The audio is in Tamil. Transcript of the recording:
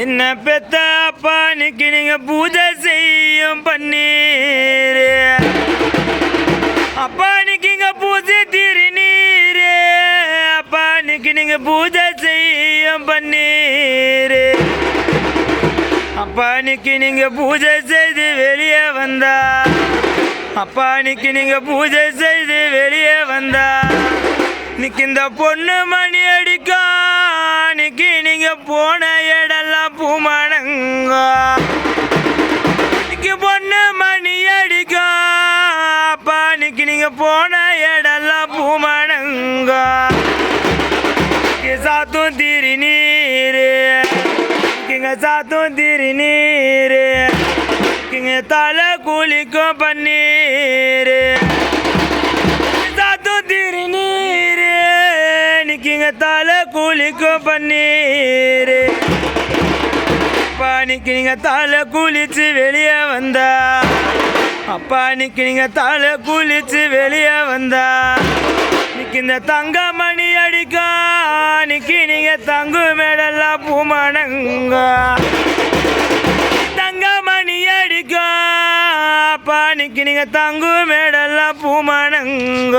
என்ன பெத்த அப்பா நீங்க பூஜை செய்யும் பன்னீர். அப்பா நிக்கிங்க பூஜை திருநீர் அப்பா நிக்கி நீங்க பூஜை செய்யும் பன்னீர். அப்பா நிக்கி நீங்க பூஜை செய்து வெளியே வந்தா. அப்பா நிக்கி நீங்க பூஜை செய்து வெளியே வந்தா. நிக்கி இந்த பொண்ணு மணி அடி நீங்க போன எடெல்லாம் பூமணங்க சாத்தும் திரி நீரு. கிங்க சாத்தும் திரி நீரு. கிங்க தலை குளிக்கும் பன்னீர். சாத்தும் திரி நீரு. நிக்கிங்க தலை குளிக்கும் பன்னீர். பானிக்கு நீங்க தலை குளிச்சு வெளியே வந்தா. அப்பா இன்னைக்கு நீங்க தலை குளிச்சு வெளியே வந்தா. இன்னைக்கு இந்த தங்க மணி அடிக்கா. இன்னைக்கு நீங்க தங்கு மேடெல்லாம் பூமணங்க தங்க மணி அடிக்கா. அப்பா இன்னைக்கு நீங்க தங்கு மேடெல்லாம் பூமணங்க